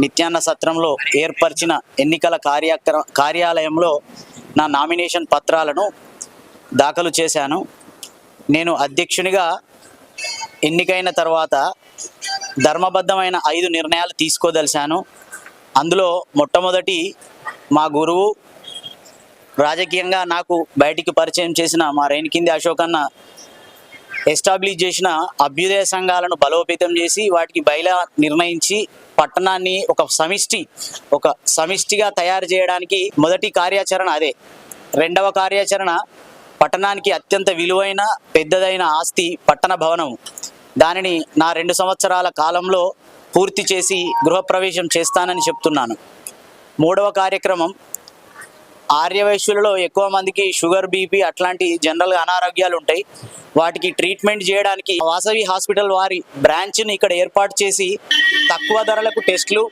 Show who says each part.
Speaker 1: నిత్యాన్న సత్రంలో ఏర్పరిచిన ఎన్నికల కార్యక్ర కార్యాలయంలో నా నామినేషన్ పత్రాలను దాఖలు చేశాను. నేను అధ్యక్షునిగా ఎన్నికైన తర్వాత ధర్మబద్ధమైన ఐదు నిర్ణయాలు తీసుకోదలిశాను. అందులో మొట్టమొదటి మా గురువు రాజకీయంగా నాకు బయటికి పరిచయం చేసిన మా రేణికింది అశోకన్న ఎస్టాబ్లిష్ చేసిన అభ్యుదయ సంఘాలను బలోపేతం చేసి వాటికి బయలా నిర్ణయించి పట్టణాన్ని ఒక సమిష్టి ఒక సమిష్టిగా తయారు చేయడానికి మొదటి కార్యాచరణ అదే. రెండవ కార్యాచరణ పట్టణానికి అత్యంత విలువైన పెద్దదైన ఆస్తి పట్టణ భవనం దానిని నా రెండు సంవత్సరాల కాలంలో పూర్తి చేసి గృహప్రవేశం చేస్తానని చెప్తున్నాను. మూడవ కార్యక్రమం ఆర్యవైశ్యులలో ఎక్కువ మందికి షుగర్ బీపీ అట్లాంటి జనరల్గా అనారోగ్యాలు ఉంటాయి. వాటికి ట్రీట్మెంట్ చేయడానికి వాసవి హాస్పిటల్ వారి బ్రాంచ్ని ఇక్కడ ఏర్పాటు చేసి తక్కువ ధరలకు టెస్టులు